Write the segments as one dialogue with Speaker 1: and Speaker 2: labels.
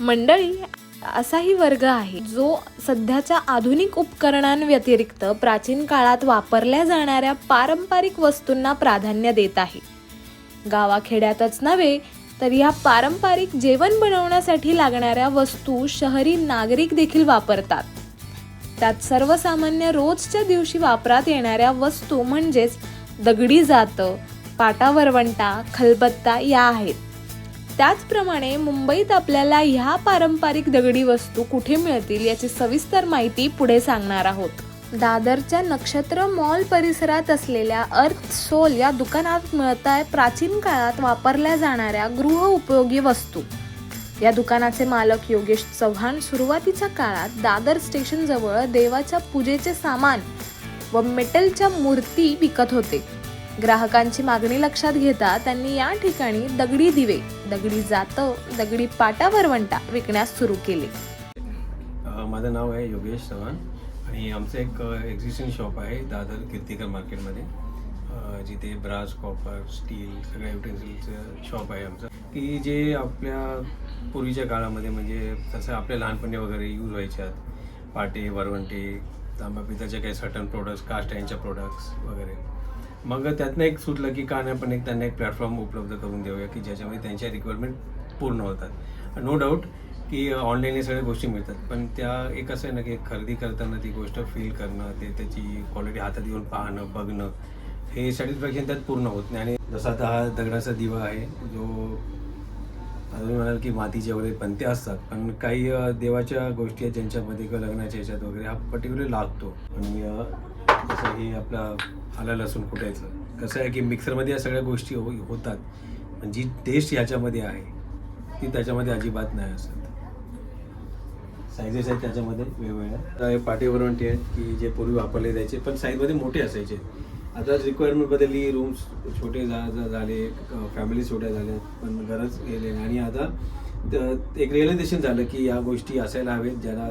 Speaker 1: मंडळी असाही वर्ग आहे जो सध्याच्या आधुनिक उपकरणांव्यतिरिक्त प्राचीन काळात वापरल्या जाणाऱ्या पारंपरिक वस्तूंना प्राधान्य देत आहे. गावाखेड्यातच नव्हे तर या पारंपरिक जेवण बनवण्यासाठी लागणाऱ्या वस्तू शहरी नागरिक देखील वापरतात. त्यात सर्वसामान्य रोजच्या दिवशी वापरात येणाऱ्या वस्तू म्हणजेच दगडी जातं पाटा वरवंटा खलबत्ता या आहेत. त्याचप्रमाणे मुंबईत आपल्याला ह्या पारंपरिक दगडी वस्तू कुठे मिळतील याची सविस्तर माहिती पुढे सांगणार आहोत. दादरच्या नक्षत्र मॉल परिसरात असलेल्या अर्थ सोल या दुकानात मिळत आहे प्राचीन काळात वापरल्या जाणाऱ्या गृह उपयोगी वस्तू. या दुकानाचे मालक योगेश चव्हाण सुरुवातीच्या काळात दादर स्टेशन जवळ देवाच्या पूजेचे सामान व मेटलच्या मूर्ती विकत होते. ग्राहकांची मागणी लक्षात घेता त्यांनी या ठिकाणी दगडी दिवे दगडी जातं दगडी पाटा वरवंटा विकण्यास सुरू केले.
Speaker 2: माझं नाव आहे योगेश चव्हाण आणि आमचं एक एक्झिस्टिंग शॉप आहे दादर कीर्तिकर मार्केटमध्ये. जिथे ब्रास कॉपर स्टील सगळ्या युटेन्सिलचं शॉप आहे आमचं. की जे आपल्या पूर्वीच्या काळामध्ये म्हणजे जसं आपल्या लहानपणी वगैरे यूज व्हायच्यात पाटे वरवंटे तांबा पिताचे काही सटन प्रोडक्ट्स कास्ट यांच्या प्रोडक्ट्स वगैरे. मग त्यातनं एक सुटलं की का नाही पण एक त्यांना एक प्लॅटफॉर्म उपलब्ध करून देऊया की ज्याच्यामध्ये त्यांच्या रिक्वायरमेंट पूर्ण होतात. नो डाऊट की ऑनलाईन हे सगळ्या गोष्टी मिळतात पण त्या एक असं आहे ना की खरेदी करताना ती गोष्ट फील करणं ते त्याची क्वालिटी हातात येऊन पाहणं बघणं हे सॅटिस्फॅक्शन त्यात पूर्ण होत नाही. आणि जसा आता हा दगडाचा दिवा आहे जो अजून म्हणाल की मातीचे वगैरे पंते असतात पण काही देवाच्या गोष्टी आहेत ज्यांच्यामध्ये किंवा लग्नाच्या ह्याच्यात वगैरे हा पर्टिक्युलर लागतो. आणि जसं हे आपलं आला लसूण कुटायचं. कसं आहे की मिक्सरमध्ये या सगळ्या गोष्टी हो होतात. पण जी टेस्ट ह्याच्यामध्ये आहे ती त्याच्यामध्ये अजिबात नाही असत. साईजेस आहेत त्याच्यामध्ये वेगवेगळ्या. पाटी वॉरंटी आहेत की जे पूर्वी वापरले जायचे पण साईजमध्ये मोठे असायचे. आता रिक्वायरमेंट बदलली रूम्स छोटे झा झाले फॅमिली छोट्या झाल्या पण गरज गेले आणि आता एक रिअलायझेशन झालं की या गोष्टी असायला हवेत ज्याला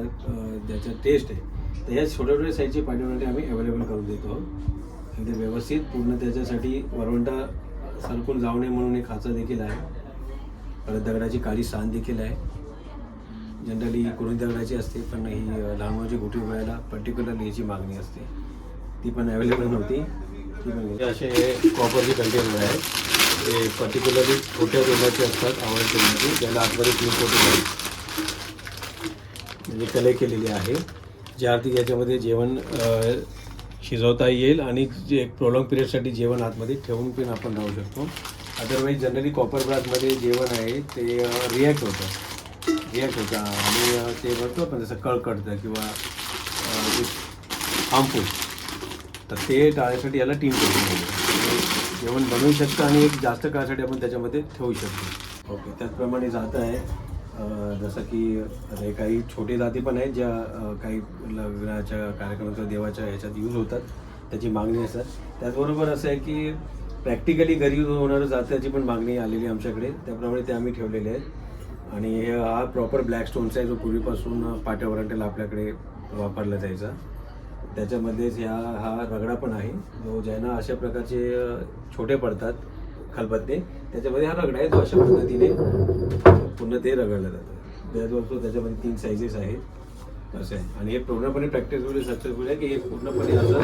Speaker 2: ज्याचं टेस्ट आहे. तर ह्या छोट्या छोट्या साईजचे पाटीवरवंटे आम्ही अवेलेबल करून देतो. अगदी व्यवस्थित पूर्ण त्याच्यासाठी वरवंटा सरकून जाऊ नये म्हणून एक खाचा देखील आहे. परत दगडाची काळी सान देखील आहे. जनरली कुणी दगडाची असते पण ही लहान मुलाची गोटी उघडायला पर्टिक्युलरली याची मागणी असते. ती पण अवेलेबल नव्हती. ती पण असे कॉपरचे कंटेनर आहे ते पर्टिक्युलरली छोट्या तेलाचे असतात आवडते तेलाचे ज्याला आतमध्ये तीन फोटो म्हणजे कले केलेली आहे. ज्या अर्थी याच्यामध्ये जेवण शिजवता येईल आणि जे एक प्रोलॉंग पिरियडसाठी जेवण आतमध्ये ठेवून पण आपण राहू शकतो. अदरवाईज जनरली कॉपर ब्रासमध्ये जेवण आहे ते रिॲक्ट होतं. रिॲक्ट होतं. आणि ते म्हणतो आपण जसं कळकडतं किंवा हार्मफुल तर ते टाळण्यासाठी याला टीम करून म्हणजे जेवण बनवू शकतं आणि एक जास्त काळासाठी आपण त्याच्यामध्ये ठेवू शकतो. ओके त्याचप्रमाणे जात आहे. जसं की हे काही छोटे जाती पण आहेत ज्या काही लग्नाच्या कार्यक्रमाच्या देवाच्या ह्याच्यात यूज होतात त्याची मागणी असतात. त्याचबरोबर असं आहे की प्रॅक्टिकली घरी यूज होणारं जात्याची पण मागणी आलेली आमच्याकडे. त्याप्रमाणे ते आम्ही ठेवलेले आहेत. आणि हे हा प्रॉपर ब्लॅक स्टोन्स आहे जो पूर्वीपासून पाट्या आपल्याकडे वापरला जायचा. त्याच्यामध्येच ह्या हा रगडा पण आहे. जो ज्यांना अशा प्रकारचे छोटे पडतात खलबत्ते. त्याच्यामध्ये हा रगडा आहे जो अशा पद्धतीने. पूर्ण ते रगडलं जातं. त्याचबरोबर त्याच्यामध्ये तीन साईजेस आहेत. असं आहे. आणि हे पूर्णपणे प्रॅक्टिसमध्ये म्हणजे सक्सेसफुल आहे की हे पूर्णपणे असं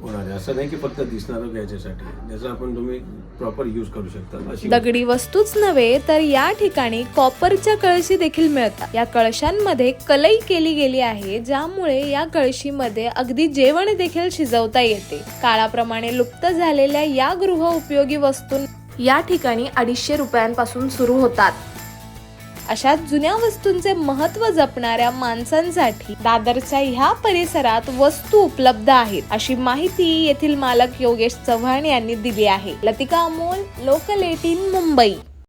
Speaker 2: होणार आहे. असं नाही की फक्त दिसणारं घ्यायच्यासाठी. ज्याचा आपण तुम्ही प्रॉपर यूज करू शकता. अशी
Speaker 1: दगडी वस्तूच नव्हे तर या ठिकाणी कॉपरच्या कळशी देखील मिळतात. या कळशांमध्ये कलई केली गेली आहे ज्यामुळे या कळशीमध्ये अगदी जेवण देखील शिजवता येते. काळाप्रमाणे लुप्त झालेल्या या गृह उपयोगी वस्तू या ठिकाणी अडीचशे रुपयांपासून सुरू होतात. अशा जुन्या वस्तूंचे महत्त्व जपणाऱ्या माणसांसाठी दादरच्या ह्या परिसरात वस्तू उपलब्ध आहेत. अशी माहिती येथील मालक योगेश चव्हाण यांनी दिली आहे. Latika Amol local eighteen Mumbai.